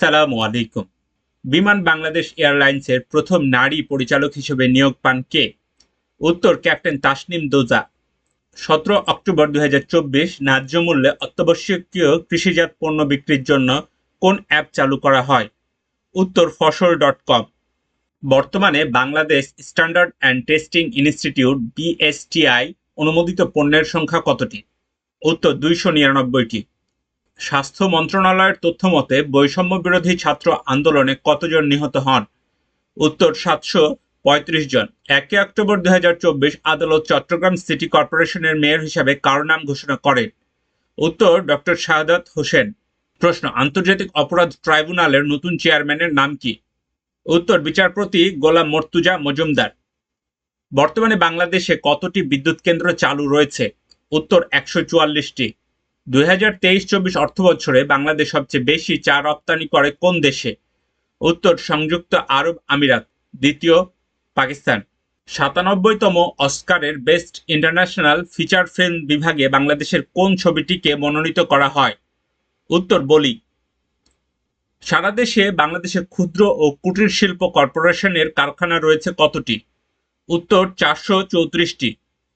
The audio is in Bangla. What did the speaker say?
আসসালামু আলাইকুম। বিমান বাংলাদেশ এয়ারলাইন্সের প্রথম নারী পরিচালক হিসেবে নিয়োগ পান কে? উত্তর, ক্যাপ্টেন তাসনিম দোজা। সতেরো অক্টোবর দু হাজার চব্বিশ ন্যায্য মূল্যে অত্যাবশ্যকীয় কৃষিজাত পণ্য বিক্রির জন্য কোন অ্যাপ চালু করা হয়? উত্তর, ফসল ডট কম। বর্তমানে Bangladesh standard and testing institute BSTI অনুমোদিত পণ্যের সংখ্যা কতটি? উত্তর, দুইশো নিরানব্বইটি। স্বাস্থ্য মন্ত্রণালয়ের তথ্য মতে, বৈষম্য বিরোধী ছাত্র আন্দোলনে কতজন নিহত হন? উত্তর সাতশো পঁয়ত্রিশ জন। একে অক্টোবর দুই হাজার চব্বিশ আদালত চট্টগ্রাম সিটি কর্পোরেশনের মেয়র হিসাবে কারও নাম ঘোষণা করেন। উত্তর ডক্টর শাহাদাত হোসেন। প্রশ্ন, আন্তর্জাতিক অপরাধ ট্রাইব্যুনালের নতুন চেয়ারম্যানের নাম কি? উত্তর, বিচারপতি গোলাম মর্তুজা মজুমদার। বর্তমানে বাংলাদেশে কতটি বিদ্যুৎ কেন্দ্র চালু রয়েছে? উত্তর, একশো চুয়াল্লিশটি। দুই হাজার তেইশ চব্বিশ অর্থ বছরে বাংলাদেশ সবচেয়ে বেশি চা রপ্তানি করে কোন দেশে? উত্তর, সংযুক্ত আরব আমিরাত। দ্বিতীয়, পাকিস্তান। সাতানব্বইতম অস্কারের বেস্ট ইন্টারন্যাশনাল ফিচার ফিল্ম বিভাগে বাংলাদেশের কোন ছবিটিকে মনোনীত করা হয়? উত্তর, বলি। সারা দেশে বাংলাদেশের ক্ষুদ্র ও কুটির শিল্প কর্পোরেশনের কারখানা রয়েছে কতটি? উত্তর, চারশো চৌত্রিশটি।